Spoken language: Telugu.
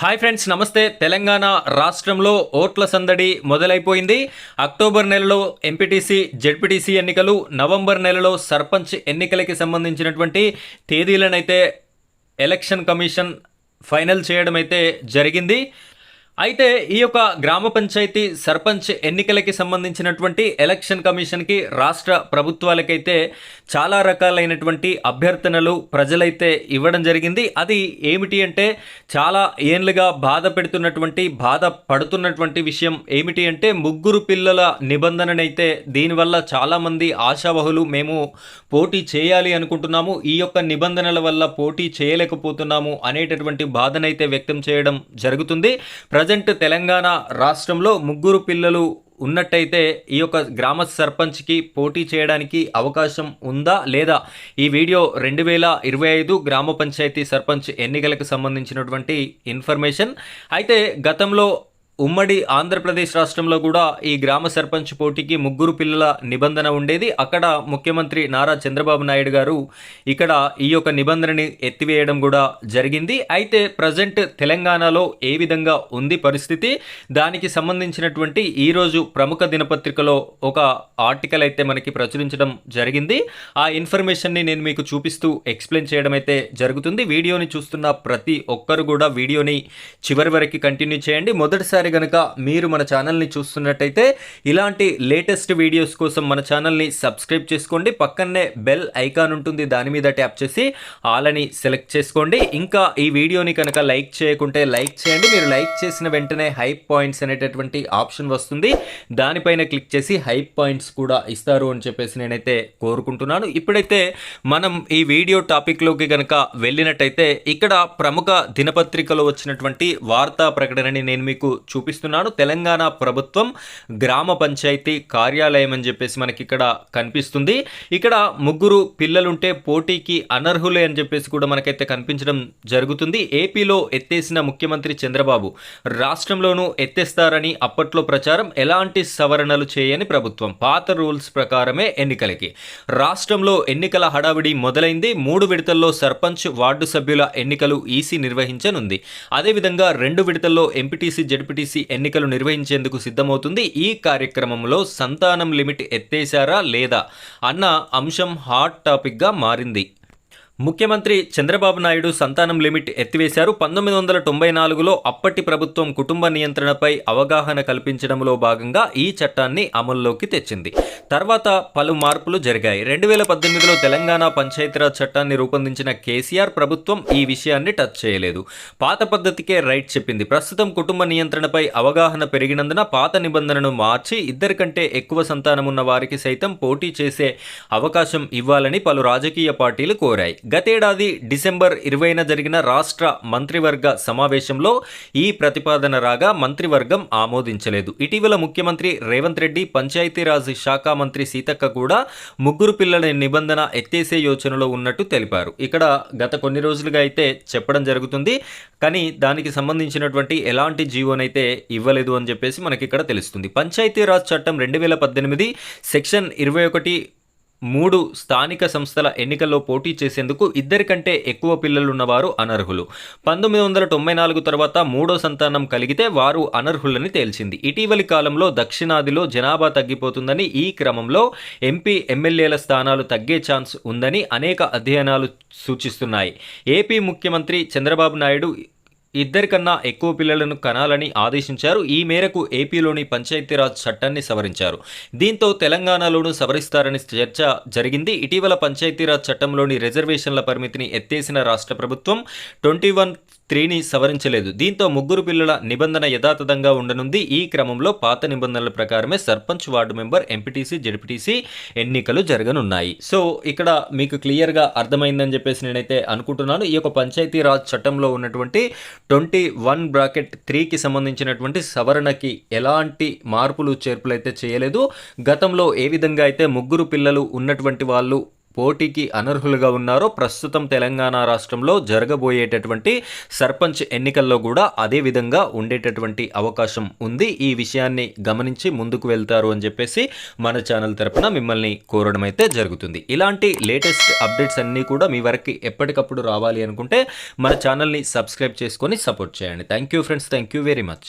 హాయ్ ఫ్రెండ్స్ నమస్తే. తెలంగాణ రాష్ట్రంలో ఓట్ల సందడి మొదలైపోయింది. అక్టోబర్ నెలలో ఎంపీటీసీ జెడ్పీటీసీ ఎన్నికలు నవంబర్ నెలలో సర్పంచ్ ఎన్నికలకి సంబంధించినటువంటి తేదీలనైతే ఎలక్షన్ కమిషన్ ఫైనల్ చేయడం అయితే జరిగింది. అయితే ఈ యొక్క గ్రామ పంచాయతీ సర్పంచ్ ఎన్నికలకి సంబంధించినటువంటి ఎలక్షన్ కమిషన్కి రాష్ట్ర ప్రభుత్వాలకైతే చాలా రకాలైనటువంటి అభ్యర్థనలు ప్రజలైతే ఇవ్వడం జరిగింది. అది ఏమిటి అంటే చాలా ఏండ్లుగా బాధ పెడుతున్నటువంటి బాధ పడుతున్నటువంటి విషయం ఏమిటి అంటే ముగ్గురు పిల్లల నిబంధననైతే దీనివల్ల చాలామంది ఆశావహులు మేము పోటీ చేయాలి అనుకుంటున్నాము. ఈ యొక్క నిబంధనల వల్ల పోటీ చేయలేకపోతున్నాము అనేటటువంటి బాధనైతే వ్యక్తం చేయడం జరుగుతుంది. ప్రజెంట్ తెలంగాణ రాష్ట్రంలో ముగ్గురు పిల్లలు ఉన్నట్టయితే ఈ యొక్క గ్రామ సర్పంచ్కి పోటీ చేయడానికి అవకాశం ఉందా లేదా? ఈ వీడియో రెండు వేల ఇరవై ఐదు గ్రామ పంచాయతీ సర్పంచ్ ఎన్నికలకు సంబంధించినటువంటి ఇన్ఫర్మేషన్. అయితే గతంలో ఉమ్మడి ఆంధ్రప్రదేశ్ రాష్ట్రంలో కూడా ఈ గ్రామ సర్పంచ్ పోటీకి ముగ్గురు పిల్లల నిబంధన ఉండేది. అక్కడ ముఖ్యమంత్రి నారా చంద్రబాబు నాయుడు గారు ఇక్కడ ఈ యొక్క నిబంధనని ఎత్తివేయడం కూడా జరిగింది. అయితే ప్రజెంట్ తెలంగాణలో ఏ విధంగా ఉంది పరిస్థితి? దానికి సంబంధించినటువంటి ఈరోజు ప్రముఖ దినపత్రికలో ఒక ఆర్టికల్ అయితే మనకి ప్రచురించడం జరిగింది. ఆ ఇన్ఫర్మేషన్ని నేను మీకు చూపిస్తూ ఎక్స్ప్లెయిన్ చేయడం అయితే జరుగుతుంది. వీడియోని చూస్తున్న ప్రతి ఒక్కరు కూడా వీడియోని చివరి వరకు కంటిన్యూ చేయండి. మొదటిసారి గనక మీరు మన ఛానల్ని చూస్తున్నట్టయితే ఇలాంటి లేటెస్ట్ వీడియోస్ కోసం మన ఛానల్ని సబ్స్క్రైబ్ చేసుకోండి. పక్కనే బెల్ ఐకాన్ ఉంటుంది దాని మీద ట్యాప్ చేసి ఆలని సెలెక్ట్ చేసుకోండి. ఇంకా ఈ వీడియోని కనుక లైక్ చేయకుంటే లైక్ చేయండి. మీరు లైక్ చేసిన వెంటనే హైప్ పాయింట్స్ అనేటటువంటి ఆప్షన్ వస్తుంది. దానిపైన క్లిక్ చేసి హైప్ పాయింట్స్ కూడా ఇస్తారు అని చెప్పేసి నేనైతే కోరుకుంటున్నాను. ఇప్పుడైతే మనం ఈ వీడియో టాపిక్లోకి కనుక వెళ్ళినట్టయితే ఇక్కడ ప్రముఖ దినపత్రికలో వచ్చినటువంటి వార్తా ప్రకటనని నేను మీకు చూపిస్తున్నాను తెలంగాణ ప్రభుత్వం గ్రామ పంచాయతీ కార్యాలయం అని చెప్పేసి మనకి ఇక్కడ కనిపిస్తుంది. ఇక్కడ ముగ్గురు పిల్లలుంటే పోటీకి అనర్హులే అని చెప్పేసి కూడా మనకైతే కనిపించడం జరుగుతుంది. ఏపీలో ఎత్తేసిన ముఖ్యమంత్రి చంద్రబాబు రాష్ట్రంలోనూ ఎత్తేస్తారని అప్పట్లో ప్రచారం ఎలాంటి సవరణలు చేయని ప్రభుత్వం. పాత రూల్స్ ప్రకారమే ఎన్నికలకి. రాష్ట్రంలో ఎన్నికల హడావిడి మొదలైంది. మూడు విడతల్లో సర్పంచ్ వార్డు సభ్యుల ఎన్నికలు ఈసీ నిర్వహించనుంది. అదేవిధంగా రెండు విడతల్లో ఎంపీటీసీ జడ్పీటీసీ ఎన్నికలు నిర్వహించేందుకు సిద్ధమవుతుంది. ఈ కార్యక్రమంలో సంతానం లిమిట్ ఎత్తేశారా లేదా అన్న అంశం హాట్ టాపిక్గా మారింది. ముఖ్యమంత్రి చంద్రబాబు నాయుడు సంతానం లిమిట్ ఎత్తివేశారు. పంతొమ్మిది వందల తొంభై నాలుగులో అప్పటి ప్రభుత్వం కుటుంబ నియంత్రణపై అవగాహన కల్పించడంలో భాగంగా ఈ చట్టాన్ని అమల్లోకి తెచ్చింది. తర్వాత పలు మార్పులు జరిగాయి. రెండు వేల పద్దెనిమిదిలో తెలంగాణ పంచాయతీరాజ్ చట్టాన్ని రూపొందించిన కేసీఆర్ ప్రభుత్వం ఈ విషయాన్ని టచ్ చేయలేదు. పాత పద్ధతికే రైట్ చెప్పింది. ప్రస్తుతం కుటుంబ నియంత్రణపై అవగాహన పెరిగినందున పాత నిబంధనను మార్చి ఇద్దరికంటే ఎక్కువ సంతానం ఉన్న వారికి సైతం పోటీ చేసే అవకాశం ఇవ్వాలని పలు రాజకీయ పార్టీలు కోరాయి. గతేడాది డిసెంబర్ ఇరవైన జరిగిన రాష్ట్ర మంత్రివర్గ సమావేశంలో ఈ ప్రతిపాదన రాగా మంత్రివర్గం ఆమోదించలేదు. ఇటీవల ముఖ్యమంత్రి రేవంత్ రెడ్డి పంచాయతీరాజ్ శాఖ మంత్రి సీతక్క కూడా ముగ్గురు పిల్లల నిబంధన ఎత్తేసే యోచనలో ఉన్నట్టు తెలిపారు. ఇక్కడ గత కొన్ని రోజులుగా అయితే చెప్పడం జరుగుతుంది. కానీ దానికి సంబంధించినటువంటి ఎలాంటి జీవోనైతే ఇవ్వలేదు అని చెప్పేసి మనకి ఇక్కడ తెలుస్తుంది. పంచాయతీరాజ్ చట్టం రెండు వేల పద్దెనిమిది సెక్షన్ ఇరవై ఒకటి మూడు స్థానిక సంస్థల ఎన్నికల్లో పోటీ చేసేందుకు ఇద్దరికంటే ఎక్కువ పిల్లలున్నవారు అనర్హులు. పంతొమ్మిది వందల తొంభై నాలుగు తర్వాత మూడో సంతానం కలిగితే వారు అనర్హులని తేల్చింది. ఇటీవలి కాలంలో దక్షిణాదిలో జనాభా తగ్గిపోతుందని ఈ క్రమంలో ఎంపీ ఎమ్మెల్యేల స్థానాలు తగ్గే ఛాన్స్ ఉందని అనేక అధ్యయనాలు సూచిస్తున్నాయి. ఏపీ ముఖ్యమంత్రి చంద్రబాబు నాయుడు ఇద్దరికన్నా ఎక్కువ పిల్లలను కనాలని ఆదేశించారు. ఈ మేరకు ఏపీలోని పంచాయతీరాజ్ చట్టాన్ని సవరించారు. దీంతో తెలంగాణలోనూ సవరిస్తారని చర్చ జరిగింది. ఇటీవల పంచాయతీరాజ్ చట్టంలోని రిజర్వేషన్ల పరిమితిని ఎత్తేసిన రాష్ట్ర ప్రభుత్వం ట్వంటీ వన్ త్రీని సవరించలేదు. దీంతో ముగ్గురు పిల్లల నిబంధన యథాతథంగా ఉండనుంది. ఈ క్రమంలో పాత నిబంధనల ప్రకారమే sarpanch ward member MPTC ZPTC ఎన్నికలు జరగనున్నాయి. సో ఇక్కడ మీకు క్లియర్గా అర్థమైందని చెప్పేసి నేనైతే అనుకుంటున్నాను. ఈ యొక్క పంచాయతీరాజ్ చట్టంలో ఉన్నటువంటి ట్వంటీ వన్ బ్రాకెట్ త్రీకి సంబంధించినటువంటి సవరణకి ఎలాంటి మార్పులు చేర్పులు అయితే చేయలేదు. గతంలో ఏ విధంగా అయితే ముగ్గురు పిల్లలు ఉన్నటువంటి వాళ్ళు పోటీకి అనర్హులుగా ఉన్నారో ప్రస్తుతం తెలంగాణ రాష్ట్రంలో జరగబోయేటటువంటి సర్పంచ్ ఎన్నికల్లో కూడా అదే విధంగా ఉండేటటువంటి అవకాశం ఉంది. ఈ విషయాన్ని గమనించి ముందుకు వెళ్తారు అని చెప్పేసి మన ఛానల్ తరపున మిమ్మల్ని కోరడం అయితే జరుగుతుంది. ఇలాంటి లేటెస్ట్ అప్డేట్స్ అన్నీ కూడా మీ వరకు ఎప్పటికప్పుడు రావాలి అనుకుంటే మన ఛానల్ని సబ్స్క్రైబ్ చేసుకొని సపోర్ట్ చేయండి. Thank you friends. Thank you very much.